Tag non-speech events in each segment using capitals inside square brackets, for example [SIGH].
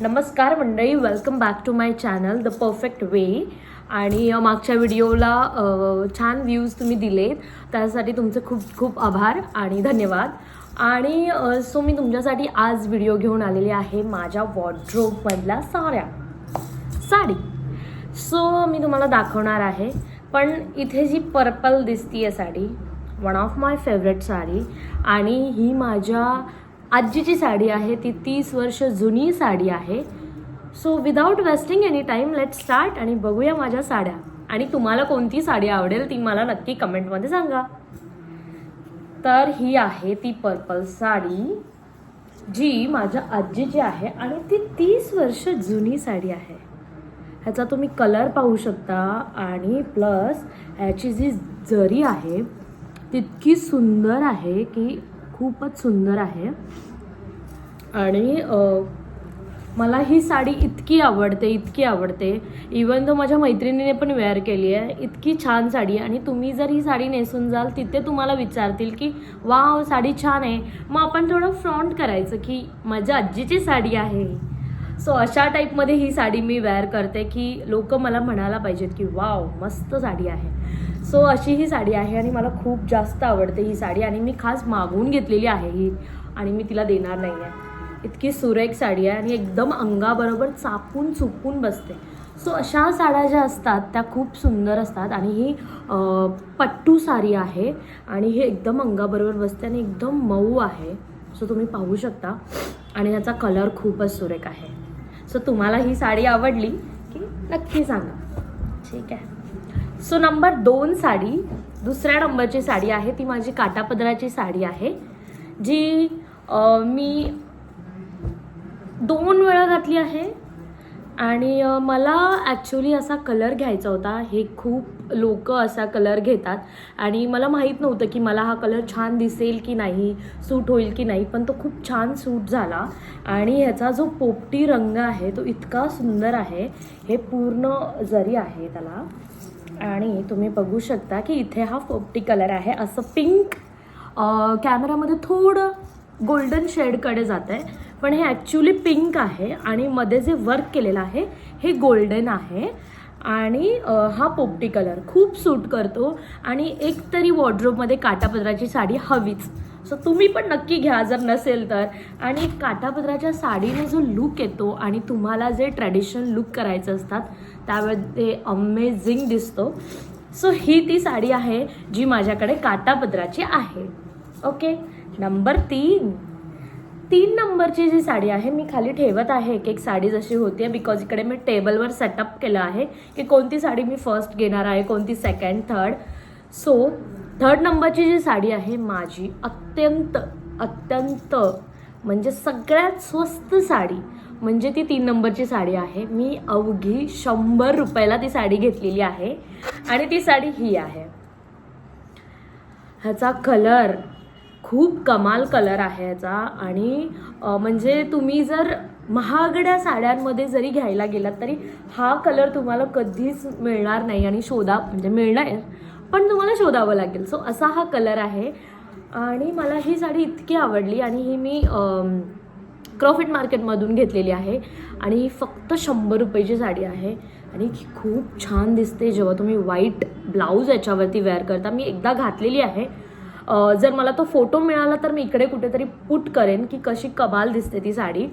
नमस्कार मंडळी welcome back to my channel the perfect way आणि मागच्या व्हिडिओला छान व्ह्यूज तुम्ही दिलेत. त्यासाठी तुमचे खूप खूप आभार आणि धन्यवाद. आणि सो मी तुमच्यासाठी आज व्हिडिओ घेऊन आलेली आहे माझ्या वॉर्ड्रोबमधल्या साऱ्या साडी. सो मी तुम्हाला दाखवणार आहे. पण इथे जी पर्पल दिसतीये sari one of my favourite sari. आणि ही माझ्या आजीची साडी आहे ती तीस वर्ष जुनी साडी आहे. So without wasting any time let start आणि बघूया माझ्या साड्या. आणि तुम्हाला कोणती साडी आवडेल ती मला नक्की कमेंटमध्ये सांगा. तर ही आहे ती पर्पल साडी जी माझ्या आजीची आहे आणि ती तीस वर्ष जुनी साडी आहे. ह्याचा तुम्ही कलर पाहू शकता आणि प्लस ह्याची जी जरी आहे तितकी सुंदर आहे की खूपच सुंदर आहे. आणि मला ही साडी इतकी आवडते इतकी आवडते. इवन तो माझ्या मैत्रिणीने पण वेअर केली आहे इतकी छान साडी आहे. आणि तुम्ही जर ही साडी नेसून जाल तिथे तुम्हाला विचारतील की वाव साडी छान आहे. मग आपण थोडं फ्रॉन्ट करायचं की माझ्या आजीची साडी आहे. सो अशा टाईपमध्ये ही साडी मी वेअर करते की लोक मला म्हणायला पाहिजेत की वाव मस्त साडी आहे. सो अशी ही साडी आहे आणि मला खूप जास्त आवडते ही साडी आणि मी खास मागवून घेतलेली आहे ही आणि मी तिला देणार नाही आहे इतकी सुरेख साडी आहे आणि एकदम अंगाबरोबर चापून चुपून बसते. सो अशा साड्या ज्या असतात त्या खूप सुंदर असतात आणि ही पट्टू साडी आहे आणि हे एकदम अंगाबरोबर बसते आणि एकदम मऊ आहे. सो तुम्ही पाहू शकता आणि ह्याचा कलर खूपच सुरेख आहे. सो तुम्हाला ही साडी आवडली की नक्की सांगा. ठीक आहे. सो नंबर दोन साडी दुसऱ्या नंबरची साडी आहे ती माझी काटापदराची साडी आहे जी मी दोन वेळा घातली आहे आणि मला ॲक्च्युली असा कलर घ्यायचा होता. हे खूप लोक असा कलर घेतात आणि मला माहीत नव्हतं की मला हा कलर छान दिसेल की नाही सूट होईल की नाही पण तो खूप छान सूट झाला आणि ह्याचा जो पोपटी रंग आहे तो इतका सुंदर आहे हे पूर्ण जरी आहे त्याला. आणि तुम्ही बघू शकता की इथे हा पोपटी कलर आहे. असं पिंक कॅमेरामध्ये थोडं गोल्डन शेडकडे जात आहे पण हे ॲक्च्युली पिंक आहे आणि मध्ये जे वर्क केलेलं आहे हे गोल्डन आहे. आणि हा पोपटी कलर खूप सूट करतो. आणि एक तरी वॉर्ड्रोबमध्ये काटापदराची साडी हवीच. सो तुम्ही पण नक्की घ्या जर नसेल तर. आणि काटापदराच्या साडीने जो लुक येतो आणि तुम्हाला जे ट्रॅडिशनल लुक करायचं असतात त्यामध्ये अमेझिंग दिसतो. सो ही ती साडी आहे जी माझ्याकडे काटापदराची आहे. ओके नंबर तीन. तीन नंबरची जी साडी आहे मी खाली ठेवत आहे. एक एक साडी जशी होती आहे बिकॉज इकडे मी टेबलवर सेटअप केलं आहे की कोणती साडी मी फर्स्ट घेणार आहे कोणती सेकंड थर्ड सो थर्ड नंबरची जी साडी आहे माझी अत्यंत अत्यंत म्हणजे सगळ्यात स्वस्त साडी म्हणजे ती तीन नंबरची साडी आहे. मी अवघी शंभर रुपयाला ती साडी घेतलेली आहे आणि ती साडी ही आहे. ह्याचा कलर खूप कमाल कलर आहे ह्याचा आणि म्हणजे तुम्ही जर महागड्या साड्यांमध्ये जरी घ्यायला गेलात तरी हा कलर तुम्हाला कधीच मिळणार नाही आणि शोधा म्हणजे मिळणार. पण तुम्हाला शोधावं लागेल. सो असा हा कलर आहे. आणि मला ही साडी इतकी आवडली आणि ही मी क्रॉफिट मार्केटमधून घेतलेली आहे. आणि ही फक्त शंभर रुपयाची साडी आहे. आणि ही खूप छान दिसते. जेव्हा तुम्ही व्हाईट ब्लाऊज याच्यावरती वेअर करता मी एकदा घातलेली आहे. जर मला तो फोटो मिळाला तर मी इकडे कुठेतरी पुट करेन की कशी कमाल दिसते ती साडी.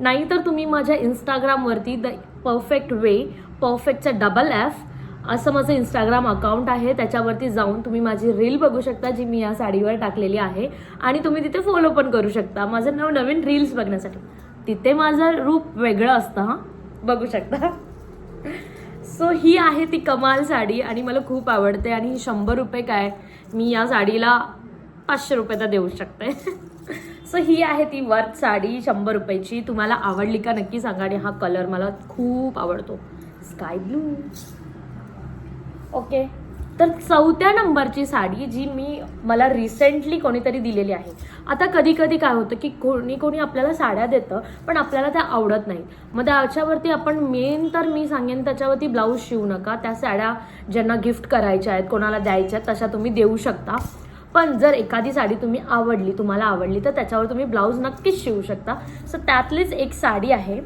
नाहीतर तुम्ही माझ्या इंस्टाग्रामवरती द परफेक्ट वे परफेक्टचा डबल एफ असं माझं इंस्टाग्राम अकाउंट आहे त्याच्यावरती जाऊन तुम्ही माझी रील बघू शकता जी मी या साडीवर टाकलेली आहे. आणि तुम्ही तिथे फॉलो पण करू शकता. माझं नव नवीन रील्स बघण्यासाठी. तिथे माझं रूप वेगळं असतं हां. बघू शकता. सो ही आहे ती कमाल साडी आणि मला खूप आवडते. आणि ही शंभर रुपये काय मी या साडीला पाचशे रुपये तर देऊ शकते. सो ही आहे ती वर्थ साडी शंभर रुपयाची. तुम्हाला आवडली का नक्की सांगा. आणि हा कलर मला खूप आवडतो. Sky blue okay. तर चौथ्या नंबरची साडी जी मी मला रिसेंटली कोणीतरी दिलेली आहे. आता कधी कधी काय होतं की कोणी कोणी आपल्याला साड्या देतं पण आपल्याला त्या आवडत नाही मग त्याच्यावरती आपण मेन तर मी सांगेन त्याच्यावरती ब्लाऊज शिवू नका. त्या साड्या ज्यांना गिफ्ट करायच्या आहेत कोणाला द्यायच्या आहेत तशा तुम्ही देऊ शकता. पण जर एखादी साडी तुम्ही आवडली तुम्हाला आवडली तर त्याच्यावर तुम्ही ब्लाऊज नक्कीच शिवू शकता. सो त्यातलीच एक साडी आहे.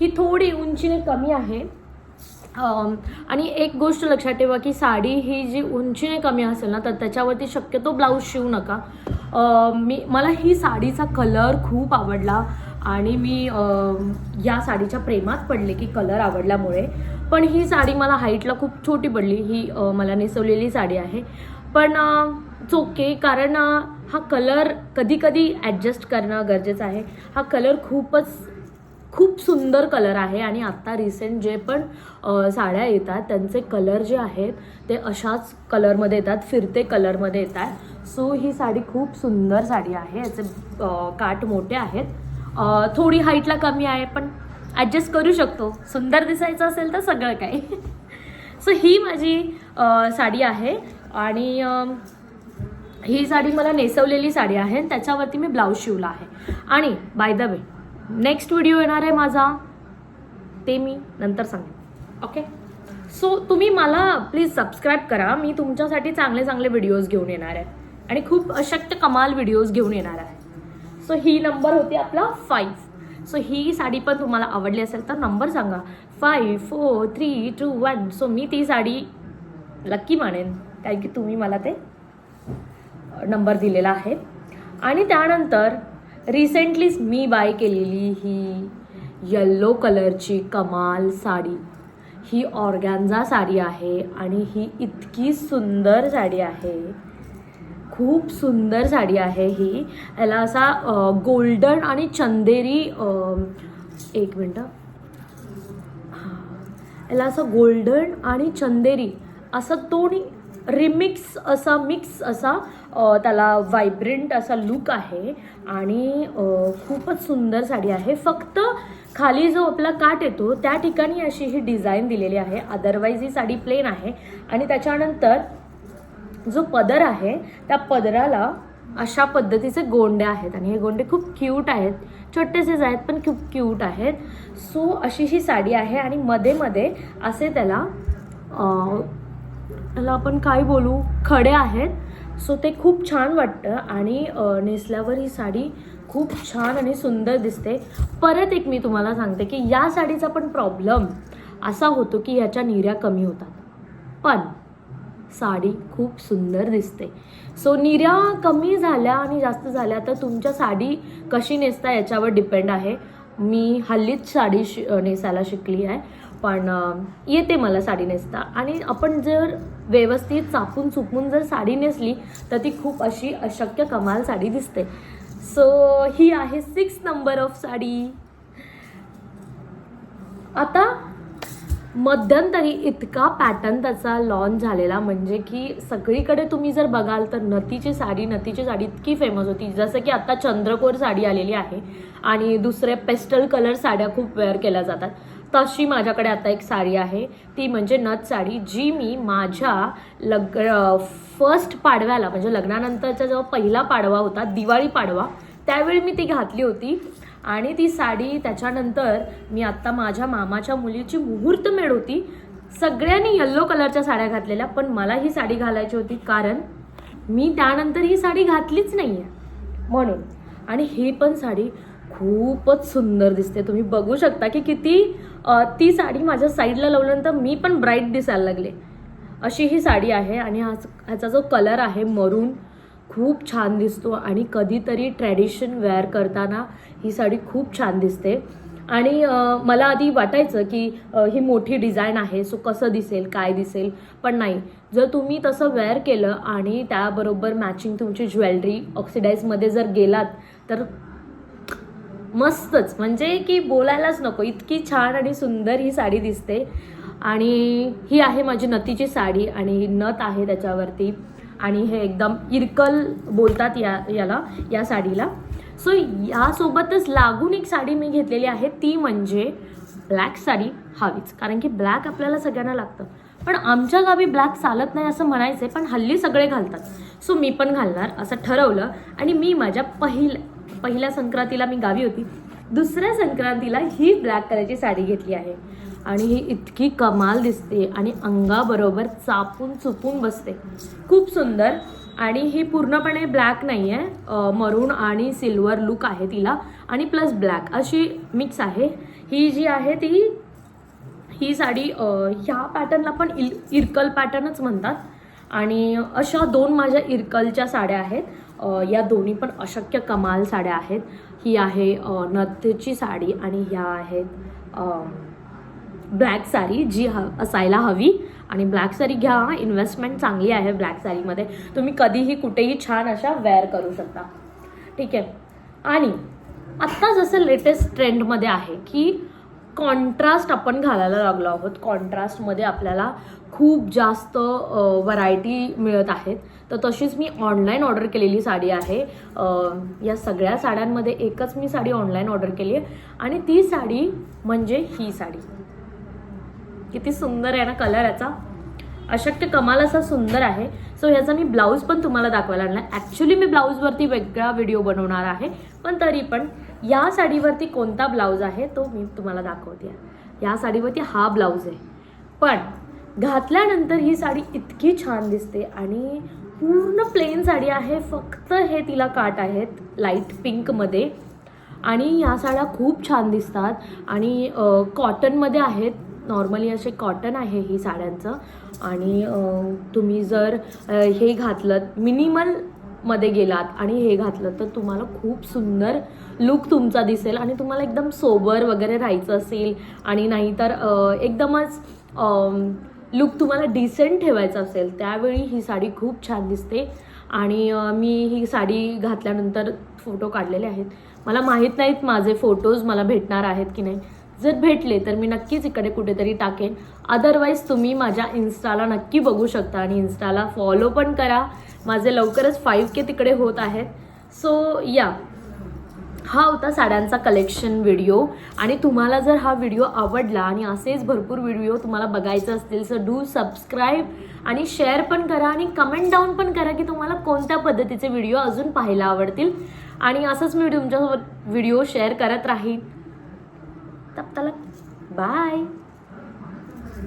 ही थोडी उंचीने कमी आहे. आणि एक गोष्ट लक्षात ठेवा की साडी ही जी उंचीने कमी असेल ना तर त्याच्यावरती शक्यतो ब्लाऊज शिवू नका. मी मला ही साडीचा कलर खूप आवडला आणि मी या साडीच्या प्रेमात पडले की कलर आवडल्यामुळे. पण ही साडी मला हाईटला खूप छोटी पडली. ही मला नेसवलेली साडी आहे. पण चोके कारण हा कलर कधी कधी ॲडजस्ट करणं गरजेचं आहे. हा कलर खूपच खूप सुंदर कलर आहे आणि आत्ता रिसेंट जे पण साड्या येतात त्यांचे कलर जे आहेत ते अशाच कलरमध्ये येतात फिरते कलरमध्ये येतात. सो ही साडी खूप सुंदर साडी आहे. याचे काट काठ मोठे आहेत. थोडी हाईटला कमी आहे पण ॲडजस्ट करू शकतो. सुंदर दिसायचं असेल तर सगळं काही. [LAUGHS] सो ही माझी साडी आहे. आणि ही साडी मला नेसवलेली साडी आहे आणि त्याच्यावरती मी ब्लाऊज शिवला आहे. आणि by the way next video येणार आहे माझा. ते मी नंतर सांगेन. ओके सो तुम्ही मला प्लीज सबस्क्राईब करा. मी तुमच्यासाठी चांगले चांगले व्हिडिओज घेऊन येणार आहे. आणि खूप अशक्य कमाल व्हिडिओज घेऊन येणार आहे. सो ही नंबर होती आपला फाईव्ह सो ही साडी पण तुम्हाला आवडली असेल तर नंबर सांगा. Five four three two one so मी ती साडी लक्की मानेन. कारण की तुम्ही मला ते नंबर दिलेला आहे. आणि त्यानंतर रिसेंटलीच मी बाय केलेली ही येल्लो कलरची कमाल साडी. ही ऑर्गॅन्झा साडी आहे आणि ही इतकी सुंदर साडी आहे. खूप सुंदर साडी आहे ही. याला असा गोल्डन आणि चंदेरी एक मिनटं. याला असं गोल्डन आणि चंदेरी असं दोन्ही रिमिक्स असा मिक्स असा त्याला व्हायब्रंट असा लुक आहे. आणि खूपच सुंदर साडी आहे. फक्त खाली जो आपला काट येतो त्या ठिकाणी अशी ही डिझाईन दिलेली आहे. अदरवाईज ही साडी प्लेन आहे. आणि त्याच्यानंतर जो पदर आहे त्या पदराला अशा पद्धतीचे गोंडे आहेत. आणि हे गोंडे खूप क्यूट आहेत. छोटेसेच आहेत पण खूप क्यूट आहेत. सो अशी ही साडी आहे. आणि मध्ये मध्ये असे त्याला त्याला आपण काय बोलू? खडे आहेत. सो ते खूप छान वाटतं आणि नेसल्यावर ही साडी खूप छान आणि सुंदर दिसते. परत एक मी तुम्हाला सांगते की या साडीचा पण प्रॉब्लेम असा होतो की ह्याच्या निर्या कमी होतात. पण साडी खूप सुंदर दिसते. सो निर्या कमी झाल्या आणि जास्त झाल्या तर तुमच्या साडी कशी नेसता याच्यावर डिपेंड आहे. मी हल्लीच साडी शि नेसायला शिकली आहे. पण येते मला साडी नेसता. आणि आपण जर व्यवस्थित चापून चुपून जर साडी नेसली तर ती खूप अशी अशक्य कमाल साडी दिसते. सो ही आहे सिक्स नंबर ऑफ साडी. आता मध्यंतरी इतका पॅटर्न त्याचा लॉन्च झालेला म्हणजे की सगळीकडे तुम्ही जर बघाल तर नथीची साडी नथीची साडी इतकी फेमस होती. जसं की आता चंद्रकोर साडी आलेली आहे आणि दुसरे पेस्टल कलर साड्या खूप वेअर केल्या जातात. तशी माझ्याकडे आता एक साडी आहे. ती म्हणजे नथ साडी जी मी माझ्या लग फर्स्ट पाडव्याला म्हणजे लग्नानंतरचा जेव्हा पहिला पाडवा होता दिवाळी पाडवा त्यावेळी मी ती घातली होती. आणि ती साडी त्याच्यानंतर मी आत्ता माझ्या मामाच्या मुलीची मुहूर्तमेढ होती सगळ्यांनी येल्लो कलरच्या साड्या घातलेल्या पण मला ही साडी घालायची होती कारण मी त्यानंतर ही साडी घातलीच नाही आहे म्हणून. आणि ही पण साडी खूपच सुंदर दिसते. तुम्ही बघू शकता की किती ती साडी माझ्या साईडला लावल्यानंतर मी पण ब्राईट दिसायला लागले. अशी ही साडी आहे आणि हा ह्याचा जो कलर आहे मरून खूप छान दिसतो आणि कधीतरी ट्रॅडिशन वेअर करताना ही साडी खूप छान दिसते. आणि मला आधी वाटायचं की ही मोठी डिझाईन आहे सो कसं दिसेल काय दिसेल पण नाही. जर तुम्ही तसं वेअर केलं आणि त्याबरोबर मॅचिंग तुमची ज्वेलरी ऑक्सिडाईजमध्ये जर गेलात तर मस्तच. म्हणजे की बोलायलाच नको. इतकी छान आणि सुंदर ही साडी दिसते. आणि ही आहे माझी नथीची साडी आणि ही नथ आहे त्याच्यावरती. आणि हे एकदम इरकल बोलतात या याला या साडीला. सो यासोबतच लागून एक साडी मी घेतलेली आहे. ती म्हणजे ब्लॅक साडी हवीच. कारण की ब्लॅक आपल्याला सगळ्यांना लागतं. पण आमच्या गावी ब्लॅक चालत नाही असं म्हणायचे पण हल्ली सगळे घालतात. सो मी पण घालणार असं ठरवलं आणि मी माझ्या पहिल पहिल्या संक्रांतीला मी गावी होती. दुसऱ्या संक्रांतीला ही ब्लॅक कलरची साडी घेतली आहे. आणि ही इतकी कमाल दिसते आणि अंगाबरोबर चापून चुपून बसते. खूप सुंदर आणि ही पूर्णपणे ब्लॅक नाही आहे मरून आणि सिल्वर लुक आहे तिला. आणि प्लस ब्लॅक अशी मिक्स आहे. ही जी आहे ती ही साडी ह्या पॅटर्नला पण इल इरकल पॅटर्नच म्हणतात. आणि अशा दोन माझ्या इरकलच्या साड्या आहेत. या दोन्ही पण अशक्य कमाल साड्या आहेत. ही आहे नथची साडी आणि ह्या आहेत ब्लॅक साडी जी ह असायला हवी. आणि ब्लॅक साडी घ्या इन्व्हेस्टमेंट चांगली आहे ब्लॅक साडीमध्ये. तुम्ही कधीही कुठेही छान अशा वेअर करू शकता. ठीक आहे. आणि आत्ता जसं लेटेस्ट ट्रेंडमध्ये आहे की कॉन्ट्रास्ट आपण घालायला लागलो आहोत. कॉन्ट्रास्टमध्ये आपल्याला खूप जास्त व्हरायटी मिळत आहेत. तर तशीच मी ऑनलाईन ऑर्डर केलेली साडी आहे. या सगळ्या साड्यांमध्ये एकच मी साडी ऑनलाईन ऑर्डर केली आहे. आणि ती साडी म्हणजे ही साडी. किती सुंदर आहे ना कलर याचा. अशक्य कमाल असा सुंदर आहे. सो ह्याचा मी ब्लाऊज पण तुम्हाला दाखवायला आणला ॲक्च्युली मी ब्लाऊजवरती वेगळा व्हिडिओ बनवणार आहे. पण तरी पण या साडीवरती कोणता ब्लाऊज आहे तो मी तुम्हाला दाखवते. या साडीवरती हा ब्लाऊज आहे. पण घातल्यानंतर ही साडी इतकी छान दिसते आणि पूर्ण प्लेन साडी आहे. फक्त हे तिला काट आहेत लाइट पिंकमध्ये आणि ह्या साड्या खूप छान दिसतात. आणि कॉटनमध्ये आहेत. नॉर्मली असे कॉटन आहे ही साड्यांचं. आणि तुम्ही जर हे घातलं मिनिमलमध्ये गेलात आणि हे घातलं तर तुम्हाला खूप सुंदर लुक तुमचा दिसेल आणि तुम्हाला एकदम सोबर वगैरे राहायचं असेल आणि नाहीतर एकदमच लुक तुम्हाला डिसेंट ठेवायचा असेल त्यावेळी ही साडी खूप छान दिसते. आणि मी ही साडी घातल्यानंतर फोटो काढलेले आहेत. मला माहीत नाहीत माझे फोटोज मला भेटणार आहेत की नाही. जर भेटले तर मी नक्कीच इकडे कुठेतरी टाकेन. अदरवाईज तुम्ही माझ्या इन्स्टाला नक्की बघू शकता आणि इन्स्टाला फॉलो पण करा. माझे लवकरच फाईव्ह के तिकडे होत आहेत. सो या हा होता साड्यांचा कलेक्शन व्हिडिओ आणि तुम्हाला जर हा व्हिडिओ आवडला आणि असेच भरपूर व्हिडिओ तुम्हाला बघायचे असतील सर डू सबस्क्राईब आणि शेअर पण करा आणि कमेंट डाऊन पण करा की तुम्हाला कोणत्या पद्धतीचे व्हिडिओ अजून पाहायला आवडतील. आणि असंच मी तुमच्यासोबत व्हिडिओ शेअर करत राहीन. तब तलक. बाय